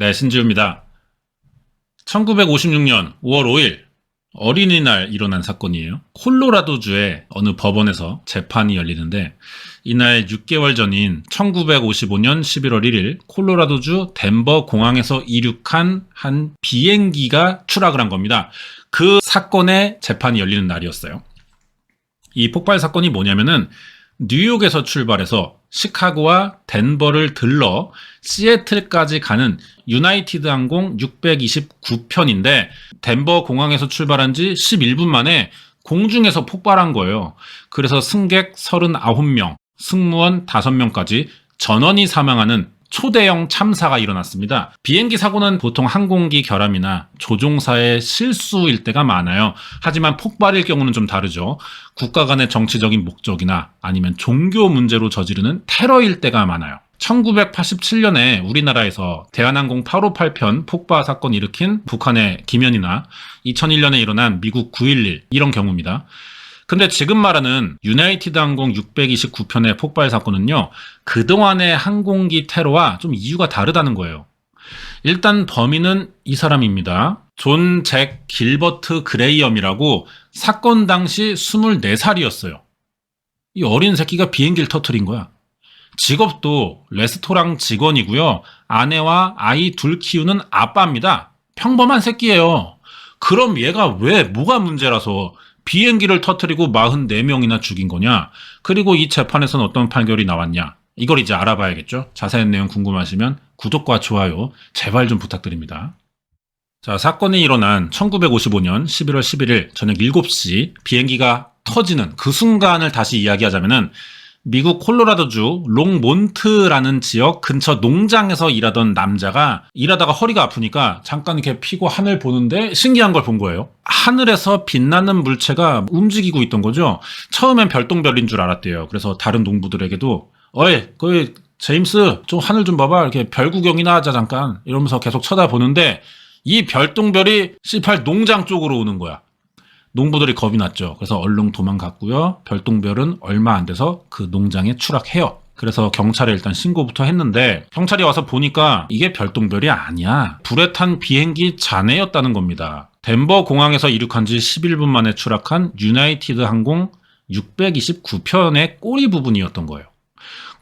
네, 신지우입니다. 1956년 5월 5일 어린이날 일어난 사건이에요. 콜로라도주의 어느 법원에서 재판이 열리는데 이날 6개월 전인 1955년 11월 1일 콜로라도주 덴버 공항에서 이륙한 한 비행기가 추락을 한 겁니다. 그 사건의 재판이 열리는 날이었어요. 이 폭발 사건이 뭐냐면은 뉴욕에서 출발해서 시카고와 덴버를 들러 시애틀까지 가는 유나이티드 항공 629편인데 덴버 공항에서 출발한 지 11분 만에 공중에서 폭발한 거예요. 그래서 승객 39명, 승무원 5명까지 전원이 사망하는 초대형 참사가 일어났습니다. 비행기 사고는 보통 항공기 결함이나 조종사의 실수일 때가 많아요. 하지만 폭발일 경우는 좀 다르죠. 국가 간의 정치적인 목적이나 아니면 종교 문제로 저지르는 테러일 때가 많아요. 1987년에 우리나라에서 대한항공 858편 폭파 사건 일으킨 북한의 김현이나 2001년에 일어난 미국 911 이런 경우입니다. 근데 지금 말하는 유나이티드 항공 629편의 폭발 사건은요, 그동안의 항공기 테러와 좀 이유가 다르다는 거예요. 일단 범인은 이 사람입니다. 존 잭 길버트 그레이엄이라고 사건 당시 24살이었어요. 이 어린 새끼가 비행기를 터트린 거야. 직업도 레스토랑 직원이고요. 아내와 아이 둘 키우는 아빠입니다. 평범한 새끼예요. 그럼 얘가 왜 뭐가 문제라서 비행기를 터트리고 44명이나 죽인 거냐? 그리고 이 재판에서는 어떤 판결이 나왔냐? 이걸 이제 알아봐야겠죠? 자세한 내용 궁금하시면 구독과 좋아요 제발 좀 부탁드립니다. 자, 사건이 일어난 1955년 11월 11일 저녁 7시 비행기가 터지는 그 순간을 다시 이야기하자면은 미국 콜로라도주 롱몬트라는 지역 근처 농장에서 일하던 남자가 일하다가 허리가 아프니까 잠깐 이렇게 피고 하늘 보는데 신기한 걸 본 거예요. 하늘에서 빛나는 물체가 움직이고 있던 거죠. 처음엔 별똥별인 줄 알았대요. 그래서 다른 농부들에게도 어이, 거기 제임스 좀 하늘 좀 봐봐. 이렇게 별 구경이나 하자 잠깐. 이러면서 계속 쳐다보는데 이 별똥별이 C8 농장 쪽으로 오는 거야. 농부들이 겁이 났죠. 그래서 얼른 도망갔고요. 별똥별은 얼마 안 돼서 그 농장에 추락해요. 그래서 경찰에 일단 신고부터 했는데 경찰이 와서 보니까 이게 별똥별이 아니야. 불에 탄 비행기 잔해였다는 겁니다. 덴버 공항에서 이륙한 지 11분 만에 추락한 유나이티드 항공 629편의 꼬리 부분이었던 거예요.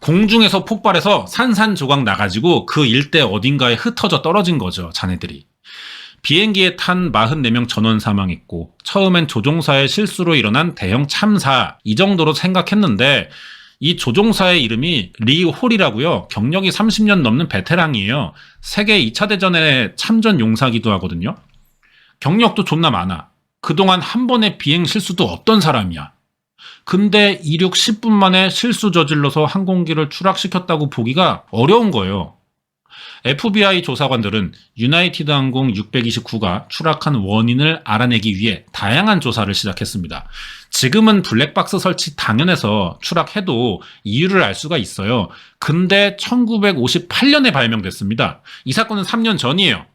공중에서 폭발해서 산산조각 나가지고 그 일대 어딘가에 흩어져 떨어진 거죠, 자네들이. 비행기에 탄 44명 전원 사망했고 처음엔 조종사의 실수로 일어난 대형 참사 이 정도로 생각했는데 이 조종사의 이름이 리 홀이라고요. 경력이 30년 넘는 베테랑이에요. 세계 2차 대전에 참전 용사기도 하거든요. 경력도 존나 많아. 그동안 한 번의 비행 실수도 없던 사람이야. 근데 이륙 10분 만에 실수 저질러서 항공기를 추락시켰다고 보기가 어려운 거예요. FBI 조사관들은 유나이티드 항공 629가 추락한 원인을 알아내기 위해 다양한 조사를 시작했습니다. 지금은 블랙박스 설치 당연해서 추락해도 이유를 알 수가 있어요. 근데 1958년에 발명됐습니다. 이 사건은 3년 전이에요.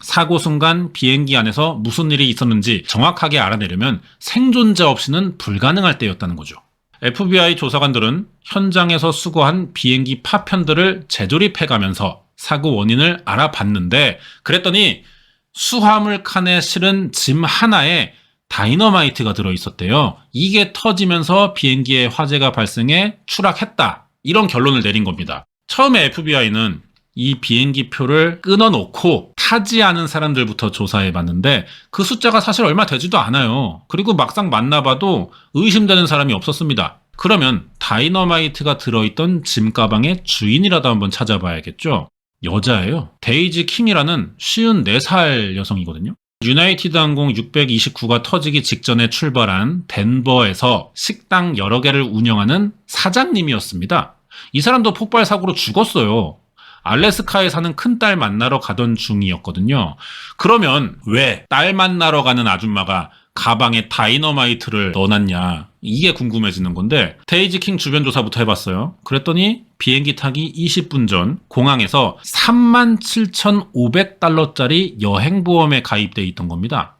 사고 순간 비행기 안에서 무슨 일이 있었는지 정확하게 알아내려면 생존자 없이는 불가능할 때였다는 거죠. FBI 조사관들은 현장에서 수거한 비행기 파편들을 재조립해가면서 사고 원인을 알아봤는데 그랬더니 수화물 칸에 실은 짐 하나에 다이너마이트가 들어있었대요. 이게 터지면서 비행기에 화재가 발생해 추락했다. 이런 결론을 내린 겁니다. 처음에 FBI는 이 비행기 표를 끊어놓고 타지 않은 사람들부터 조사해 봤는데 그 숫자가 사실 얼마 되지도 않아요. 그리고 막상 만나봐도 의심되는 사람이 없었습니다. 그러면 다이너마이트가 들어있던 짐 가방의 주인이라도 한번 찾아봐야겠죠. 여자예요. 데이지 킹이라는 54살 여성이거든요. 유나이티드 항공 629가 터지기 직전에 출발한 덴버에서 식당 여러 개를 운영하는 사장님이었습니다. 이 사람도 폭발 사고로 죽었어요. 알래스카에 사는 큰딸 만나러 가던 중이었거든요. 그러면 왜 딸 만나러 가는 아줌마가 가방에 다이너마이트를 넣어놨냐 이게 궁금해지는 건데 데이지 킹 주변 조사부터 해봤어요. 그랬더니 비행기 타기 20분 전 공항에서 37,500달러짜리 여행보험에 가입돼 있던 겁니다.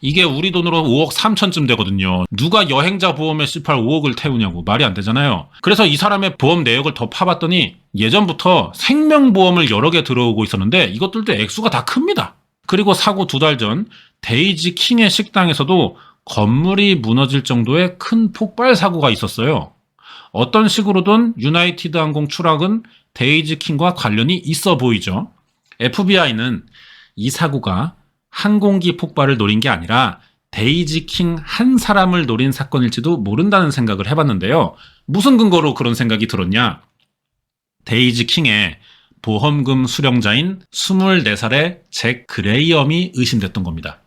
이게 우리 돈으로 5억 3천쯤 되거든요. 누가 여행자 보험에 18 5억을 태우냐고 말이 안 되잖아요. 그래서 이 사람의 보험 내역을 더 파봤더니 예전부터 생명보험을 여러 개 들어오고 있었는데 이것들도 액수가 다 큽니다. 그리고 사고 두 달 전 데이지 킹의 식당에서도 건물이 무너질 정도의 큰 폭발 사고가 있었어요. 어떤 식으로든 유나이티드 항공 추락은 데이지 킹과 관련이 있어 보이죠. FBI는 이 사고가 항공기 폭발을 노린 게 아니라 데이지 킹 한 사람을 노린 사건일지도 모른다는 생각을 해봤는데요. 무슨 근거로 그런 생각이 들었냐? 데이지 킹의 보험금 수령자인 24살의 잭 그레이엄이 의심됐던 겁니다.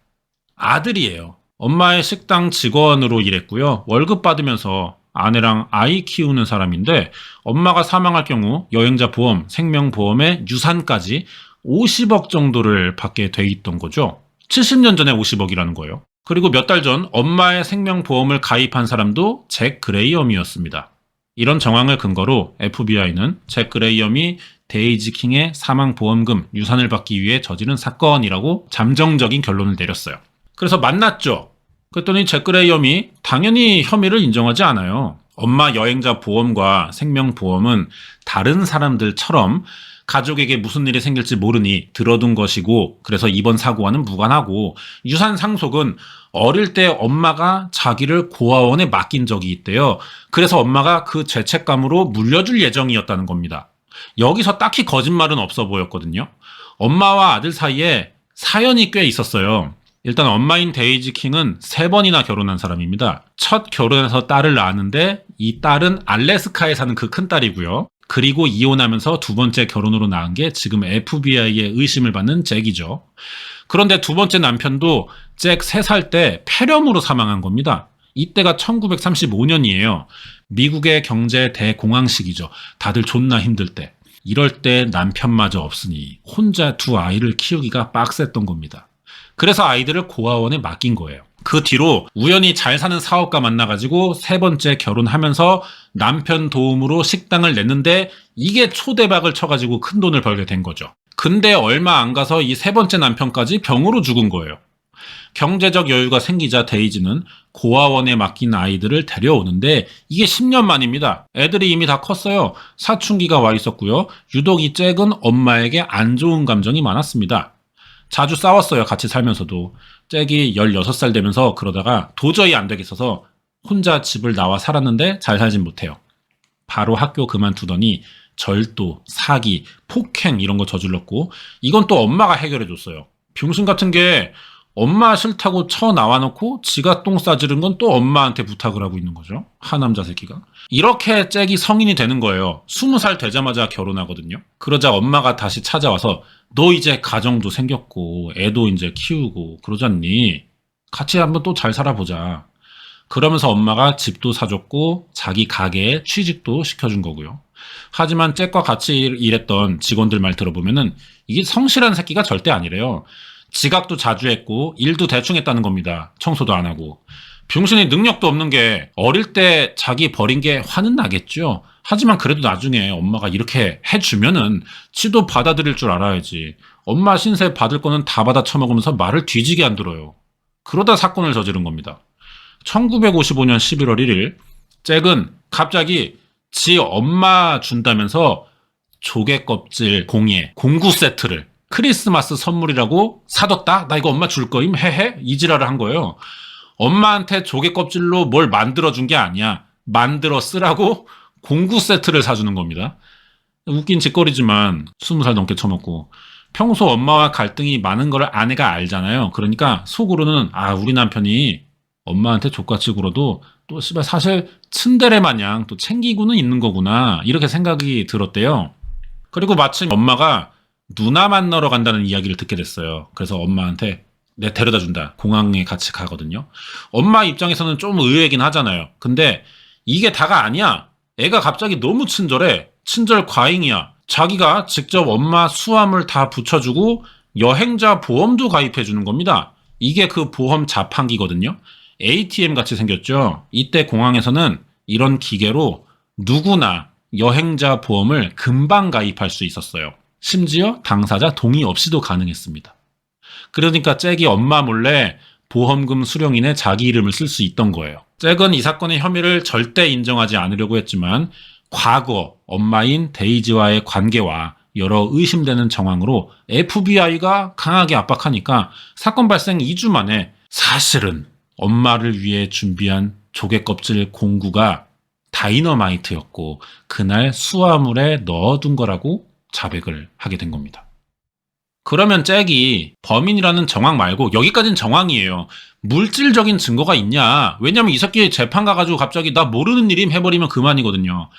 아들이에요. 엄마의 식당 직원으로 일했고요. 월급 받으면서 아내랑 아이 키우는 사람인데 엄마가 사망할 경우 여행자 보험, 생명보험의 유산까지 50억 정도를 받게 돼 있던 거죠. 70년 전에 50억이라는 거예요. 그리고 몇 달 전 엄마의 생명보험을 가입한 사람도 잭 그레이엄이었습니다. 이런 정황을 근거로 FBI는 잭 그레이엄이 데이지 킹의 사망 보험금 유산을 받기 위해 저지른 사건이라고 잠정적인 결론을 내렸어요. 그래서 만났죠. 그랬더니 잭 그레이엄이 당연히 혐의를 인정하지 않아요. 엄마 여행자 보험과 생명보험은 다른 사람들처럼 가족에게 무슨 일이 생길지 모르니 들어둔 것이고 그래서 이번 사고와는 무관하고 유산 상속은 어릴 때 엄마가 자기를 고아원에 맡긴 적이 있대요. 그래서 엄마가 그 죄책감으로 물려줄 예정이었다는 겁니다. 여기서 딱히 거짓말은 없어 보였거든요. 엄마와 아들 사이에 사연이 꽤 있었어요. 일단 엄마인 데이지 킹은 세 번이나 결혼한 사람입니다. 첫 결혼해서 딸을 낳았는데 이 딸은 알래스카에 사는 그 큰 딸이고요. 그리고 이혼하면서 두 번째 결혼으로 낳은 게 지금 FBI의 의심을 받는 잭이죠. 그런데 두 번째 남편도 잭 3살 때 폐렴으로 사망한 겁니다. 이때가 1935년이에요. 미국의 경제 대공황 시기죠. 다들 존나 힘들 때. 이럴 때 남편마저 없으니 혼자 두 아이를 키우기가 빡셌던 겁니다. 그래서 아이들을 고아원에 맡긴 거예요. 그 뒤로 우연히 잘 사는 사업가 만나가지고 세 번째 결혼하면서 남편 도움으로 식당을 냈는데 이게 초대박을 쳐가지고 큰 돈을 벌게 된 거죠. 근데 얼마 안 가서 이 세 번째 남편까지 병으로 죽은 거예요. 경제적 여유가 생기자 데이지는 고아원에 맡긴 아이들을 데려오는데 이게 10년 만입니다. 애들이 이미 다 컸어요. 사춘기가 와 있었고요. 유독 이 잭은 엄마에게 안 좋은 감정이 많았습니다. 자주 싸웠어요. 같이 살면서도. 잭이 16살 되면서 그러다가 도저히 안 되겠어서 혼자 집을 나와 살았는데 잘 살진 못해요. 바로 학교 그만두더니 절도, 사기, 폭행 이런 거 저질렀고 이건 또 엄마가 해결해 줬어요. 병신 같은 게 엄마 싫다고 쳐 나와놓고 지가 똥 싸지른 건 또 엄마한테 부탁을 하고 있는 거죠. 하남자 새끼가. 이렇게 잭이 성인이 되는 거예요. 20살 되자마자 결혼하거든요. 그러자 엄마가 다시 찾아와서 너 이제 가정도 생겼고 애도 이제 키우고 그러잖니. 같이 한번 또 잘 살아보자. 그러면서 엄마가 집도 사줬고 자기 가게에 취직도 시켜준 거고요. 하지만 잭과 같이 일했던 직원들 말 들어보면은 이게 성실한 새끼가 절대 아니래요. 지각도 자주 했고 일도 대충 했다는 겁니다. 청소도 안 하고. 병신이 능력도 없는 게 어릴 때 자기 버린 게 화는 나겠죠. 하지만 그래도 나중에 엄마가 이렇게 해주면은 지도 받아들일 줄 알아야지. 엄마 신세 받을 거는 다 받아 처먹으면서 말을 뒤지게 안 들어요. 그러다 사건을 저지른 겁니다. 1955년 11월 1일 잭은 갑자기 지 엄마 준다면서 조개 껍질 공예 공구 세트를 크리스마스 선물이라고 사뒀다? 나 이거 엄마 줄 거임? 헤헤? 이지랄을 한 거예요. 엄마한테 조개 껍질로 뭘 만들어 준 게 아니야. 만들어 쓰라고 공구 세트를 사주는 겁니다. 웃긴 짓거리지만 20살 넘게 처먹고 평소 엄마와 갈등이 많은 걸 아내가 알잖아요. 그러니까 속으로는 아 우리 남편이 엄마한테 족같이 굴어도 또 씨발 사실 츤데레 마냥 또 챙기고는 있는 거구나 이렇게 생각이 들었대요. 그리고 마침 엄마가 누나 만나러 간다는 이야기를 듣게 됐어요. 그래서 엄마한테 내 데려다 준다. 공항에 같이 가거든요. 엄마 입장에서는 좀 의외긴 하잖아요. 근데 이게 다가 아니야. 애가 갑자기 너무 친절해. 친절 과잉이야. 자기가 직접 엄마 수함을 다 붙여주고 여행자 보험도 가입해 주는 겁니다. 이게 그 보험 자판기거든요. ATM 같이 생겼죠. 이때 공항에서는 이런 기계로 누구나 여행자 보험을 금방 가입할 수 있었어요. 심지어 당사자 동의 없이도 가능했습니다. 그러니까 잭이 엄마 몰래 보험금 수령인에 자기 이름을 쓸 수 있던 거예요. 잭은 이 사건의 혐의를 절대 인정하지 않으려고 했지만 과거 엄마인 데이지와의 관계와 여러 의심되는 정황으로 FBI가 강하게 압박하니까 사건 발생 2주 만에 사실은 엄마를 위해 준비한 조개 껍질 공구가 다이너마이트였고 그날 수화물에 넣어둔 거라고 자백을 하게 된 겁니다. 그러면 잭이 범인이라는 정황 말고 여기까지는 정황이에요. 물질적인 증거가 있냐? 왜냐면 이 새끼 재판 가가지고 갑자기 나 모르는 일임 해버리면 그만이거든요.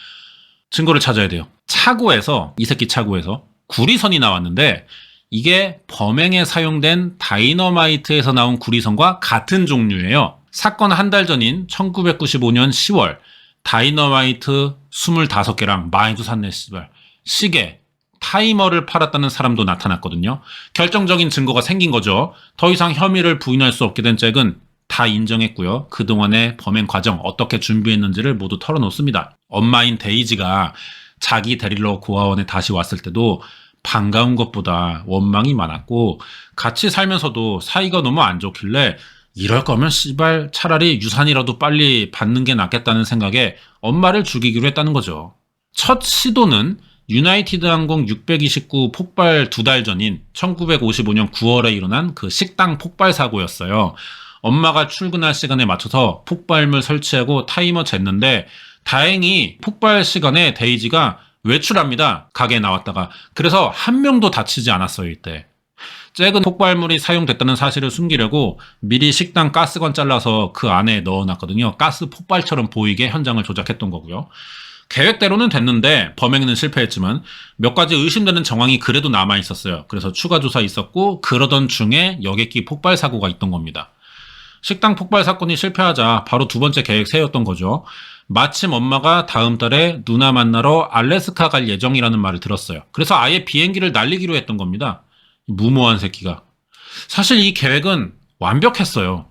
증거를 찾아야 돼요. 차고에서 이 새끼 차고에서 구리선이 나왔는데 이게 범행에 사용된 다이너마이트에서 나온 구리선과 같은 종류예요. 사건 한 달 전인 1995년 10월 다이너마이트 25개랑 마이도 샀네 씨발 시계 타이머를 팔았다는 사람도 나타났거든요. 결정적인 증거가 생긴 거죠. 더 이상 혐의를 부인할 수 없게 된 잭은 다 인정했고요. 그동안의 범행 과정 어떻게 준비했는지를 모두 털어놓습니다. 엄마인 데이지가 자기 데리러 고아원에 다시 왔을 때도 반가운 것보다 원망이 많았고 같이 살면서도 사이가 너무 안 좋길래 이럴 거면 씨발 차라리 유산이라도 빨리 받는 게 낫겠다는 생각에 엄마를 죽이기로 했다는 거죠. 첫 시도는 유나이티드 항공 629 폭발 두 달 전인 1955년 9월에 일어난 그 식당 폭발 사고였어요. 엄마가 출근할 시간에 맞춰서 폭발물 설치하고 타이머 쟀는데 다행히 폭발 시간에 데이지가 외출합니다. 가게에 나왔다가. 그래서 한 명도 다치지 않았어요, 이때. 잭은 폭발물이 사용됐다는 사실을 숨기려고 미리 식당 가스관 잘라서 그 안에 넣어놨거든요. 가스 폭발처럼 보이게 현장을 조작했던 거고요. 계획대로는 됐는데 범행에는 실패했지만 몇 가지 의심되는 정황이 그래도 남아 있었어요. 그래서 추가 조사 있었고 그러던 중에 여객기 폭발 사고가 있던 겁니다. 식당 폭발 사건이 실패하자 바로 두 번째 계획 세웠던 거죠. 마침 엄마가 다음 달에 누나 만나러 알래스카 갈 예정이라는 말을 들었어요. 그래서 아예 비행기를 날리기로 했던 겁니다. 무모한 새끼가. 사실 이 계획은 완벽했어요.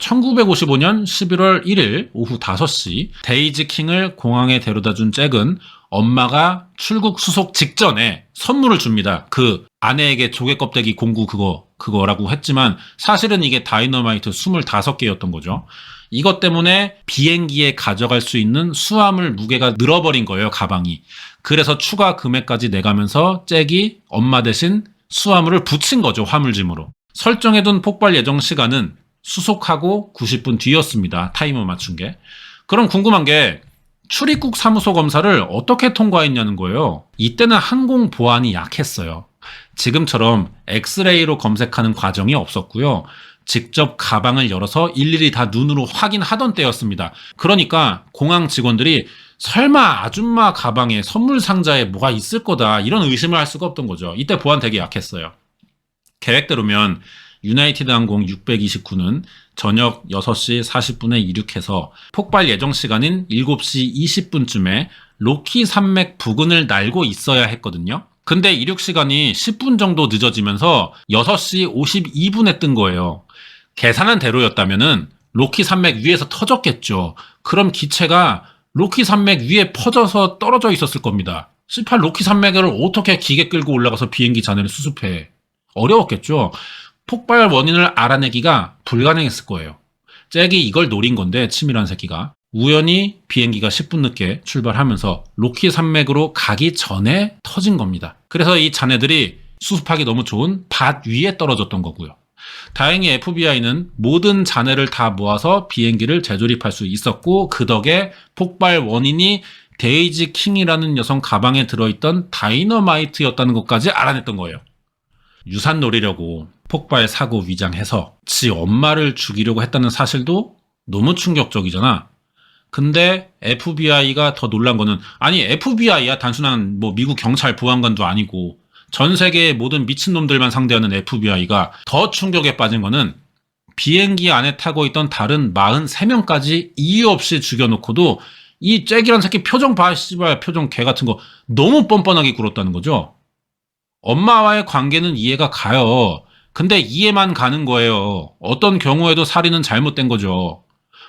1955년 11월 1일 오후 5시 데이지 킹을 공항에 데려다 준 잭은 엄마가 출국 수속 직전에 선물을 줍니다. 그 아내에게 조개 껍데기 공구 그거 그거라고 했지만 사실은 이게 다이너마이트 25개였던 거죠. 이것 때문에 비행기에 가져갈 수 있는 수화물 무게가 늘어버린 거예요, 가방이. 그래서 추가 금액까지 내가면서 잭이 엄마 대신 수화물을 붙인 거죠, 화물짐으로. 설정해둔 폭발 예정 시간은 수속하고 90분 뒤였습니다. 타이머 맞춘 게. 그럼 궁금한 게 출입국 사무소 검사를 어떻게 통과했냐는 거예요. 이때는 항공 보안이 약했어요. 지금처럼 엑스레이로 검색하는 과정이 없었고요. 직접 가방을 열어서 일일이 다 눈으로 확인하던 때였습니다. 그러니까 공항 직원들이 설마 아줌마 가방에 선물 상자에 뭐가 있을 거다 이런 의심을 할 수가 없던 거죠. 이때 보안 되게 약했어요. 계획대로면 유나이티드 항공 629는 저녁 6시 40분에 이륙해서 폭발 예정 시간인 7시 20분쯤에 로키 산맥 부근을 날고 있어야 했거든요. 근데 이륙 시간이 10분 정도 늦어지면서 6시 52분에 뜬 거예요. 계산한 대로였다면은 로키 산맥 위에서 터졌겠죠. 그럼 기체가 로키 산맥 위에 퍼져서 떨어져 있었을 겁니다. 18 로키 산맥을 어떻게 기계 끌고 올라가서 비행기 잔해를 수습해? 어려웠겠죠. 폭발 원인을 알아내기가 불가능했을 거예요. 잭이 이걸 노린 건데 치밀한 새끼가 우연히 비행기가 10분 늦게 출발하면서 로키 산맥으로 가기 전에 터진 겁니다. 그래서 이 잔해들이 수습하기 너무 좋은 밭 위에 떨어졌던 거고요. 다행히 FBI는 모든 잔해를 다 모아서 비행기를 재조립할 수 있었고 그 덕에 폭발 원인이 데이지 킹이라는 여성 가방에 들어있던 다이너마이트였다는 것까지 알아냈던 거예요. 유산 노리려고 폭발 사고 위장해서 지 엄마를 죽이려고 했다는 사실도 너무 충격적이잖아. 근데 FBI가 더 놀란 거는 아니 FBI야 단순한 뭐 미국 경찰 보안관도 아니고 전 세계의 모든 미친놈들만 상대하는 FBI가 더 충격에 빠진 거는 비행기 안에 타고 있던 다른 43명까지 이유 없이 죽여놓고도 이 잭이란 새끼 표정 봐, 씨발, 표정 개 같은 거 너무 뻔뻔하게 굴었다는 거죠. 엄마와의 관계는 이해가 가요. 근데 이해만 가는 거예요. 어떤 경우에도 살인은 잘못된 거죠.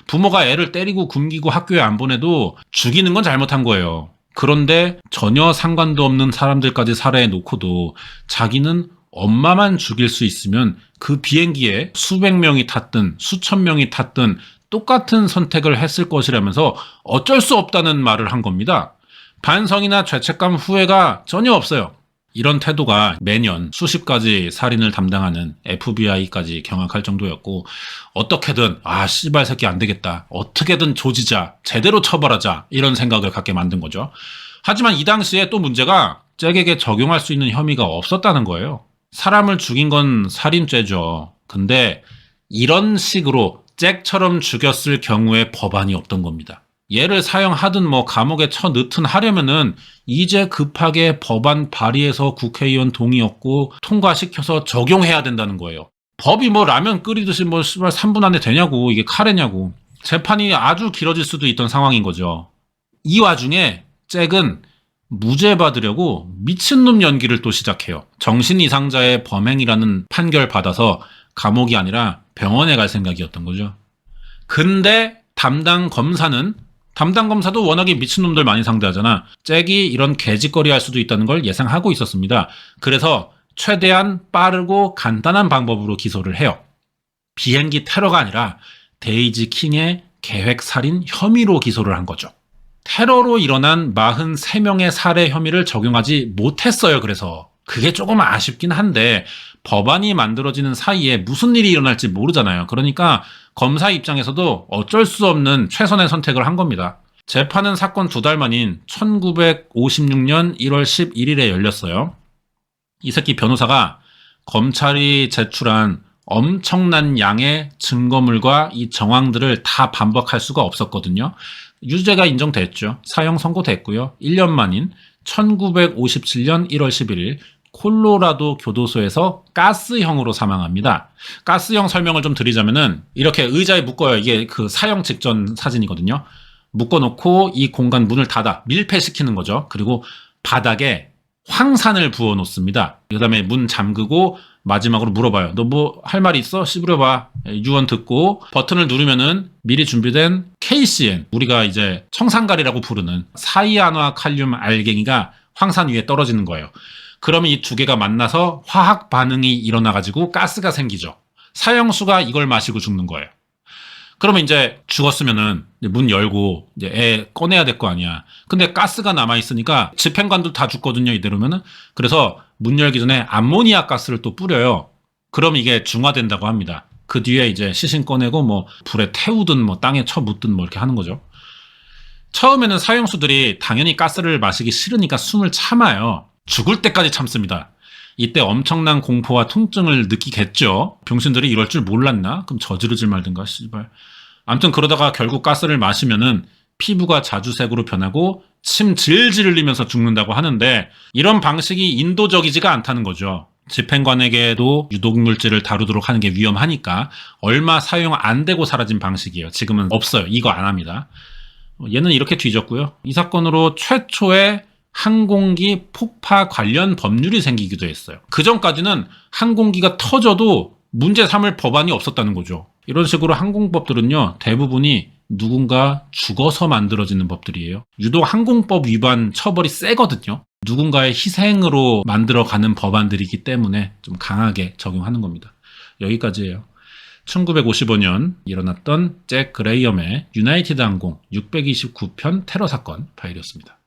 부모가 애를 때리고 굶기고 학교에 안 보내도 죽이는 건 잘못한 거예요. 그런데 전혀 상관도 없는 사람들까지 살해해 놓고도 자기는 엄마만 죽일 수 있으면 그 비행기에 수백 명이 탔든 수천 명이 탔든 똑같은 선택을 했을 것이라면서 어쩔 수 없다는 말을 한 겁니다. 반성이나 죄책감 후회가 전혀 없어요. 이런 태도가 매년 수십 가지 살인을 담당하는 FBI까지 경악할 정도였고 어떻게든 아 씨발 새끼 안 되겠다 어떻게든 조지자 제대로 처벌하자 이런 생각을 갖게 만든 거죠. 하지만 이 당시에 또 문제가 잭에게 적용할 수 있는 혐의가 없었다는 거예요. 사람을 죽인 건 살인죄죠. 근데 이런 식으로 잭처럼 죽였을 경우에 법안이 없던 겁니다. 얘를 사형하든 뭐 감옥에 쳐넣든 하려면은 이제 급하게 법안 발의해서 국회의원 동의 얻고 통과시켜서 적용해야 된다는 거예요. 법이 뭐 라면 끓이듯이 뭐 씨발 3분 안에 되냐고 이게 카레냐고 재판이 아주 길어질 수도 있던 상황인 거죠. 이 와중에 잭은 무죄 받으려고 미친놈 연기를 또 시작해요. 정신 이상자의 범행이라는 판결 받아서 감옥이 아니라 병원에 갈 생각이었던 거죠. 근데 담당 검사는 담당 검사도 워낙에 미친놈들 많이 상대하잖아. 잭이 이런 개짓거리 할 수도 있다는 걸 예상하고 있었습니다. 그래서 최대한 빠르고 간단한 방법으로 기소를 해요. 비행기 테러가 아니라 데이지 킹의 계획 살인 혐의로 기소를 한 거죠. 테러로 일어난 43명의 살해 혐의를 적용하지 못했어요. 그래서 그게 조금 아쉽긴 한데 법안이 만들어지는 사이에 무슨 일이 일어날지 모르잖아요. 그러니까 검사 입장에서도 어쩔 수 없는 최선의 선택을 한 겁니다. 재판은 사건 두 달 만인 1956년 1월 11일에 열렸어요. 이 새끼 변호사가 검찰이 제출한 엄청난 양의 증거물과 이 정황들을 다 반박할 수가 없었거든요. 유죄가 인정됐죠. 사형 선고됐고요. 1년 만인 1957년 1월 11일 콜로라도 교도소에서 가스형으로 사망합니다. 가스형 설명을 좀 드리자면은 이렇게 의자에 묶어요. 이게 그 사형 직전 사진이거든요. 묶어놓고 이 공간 문을 닫아 밀폐시키는 거죠. 그리고 바닥에 황산을 부어 놓습니다. 그 다음에 문 잠그고 마지막으로 물어봐요. 너 뭐 할 말이 있어? 씹으려봐. 유언 듣고 버튼을 누르면은 미리 준비된 KCN 우리가 이제 청산가리라고 부르는 사이아노아 칼륨 알갱이가 황산 위에 떨어지는 거예요. 그러면 이 두 개가 만나서 화학 반응이 일어나 가지고 가스가 생기죠. 사형수가 이걸 마시고 죽는 거예요. 그러면 이제 죽었으면은 문 열고 이제 애 꺼내야 될 거 아니야. 근데 가스가 남아 있으니까 집행관도 다 죽거든요. 이대로면은. 그래서 문 열기 전에 암모니아 가스를 또 뿌려요. 그럼 이게 중화된다고 합니다. 그 뒤에 이제 시신 꺼내고 뭐 불에 태우든 뭐 땅에 쳐 묻든 뭐 이렇게 하는 거죠. 처음에는 사형수들이 당연히 가스를 마시기 싫으니까 숨을 참아요. 죽을 때까지 참습니다. 이때 엄청난 공포와 통증을 느끼겠죠. 병신들이 이럴 줄 몰랐나? 그럼 저지르질 말든가, 씨발. 아무튼 그러다가 결국 가스를 마시면은 피부가 자주색으로 변하고 침 질질 흘리면서 죽는다고 하는데 이런 방식이 인도적이지가 않다는 거죠. 집행관에게도 유독물질을 다루도록 하는 게 위험하니까 얼마 사용 안 되고 사라진 방식이에요. 지금은 없어요. 이거 안 합니다. 얘는 이렇게 뒤졌고요. 이 사건으로 최초의 항공기 폭파 관련 법률이 생기기도 했어요. 그 전까지는 항공기가 터져도 문제 삼을 법안이 없었다는 거죠. 이런 식으로 항공법들은요, 대부분이 누군가 죽어서 만들어지는 법들이에요. 유독 항공법 위반 처벌이 세거든요. 누군가의 희생으로 만들어가는 법안들이기 때문에 좀 강하게 적용하는 겁니다. 여기까지예요. 1955년 일어났던 잭 그레이엄의 유나이티드 항공 629편 테러 사건 파일이었습니다.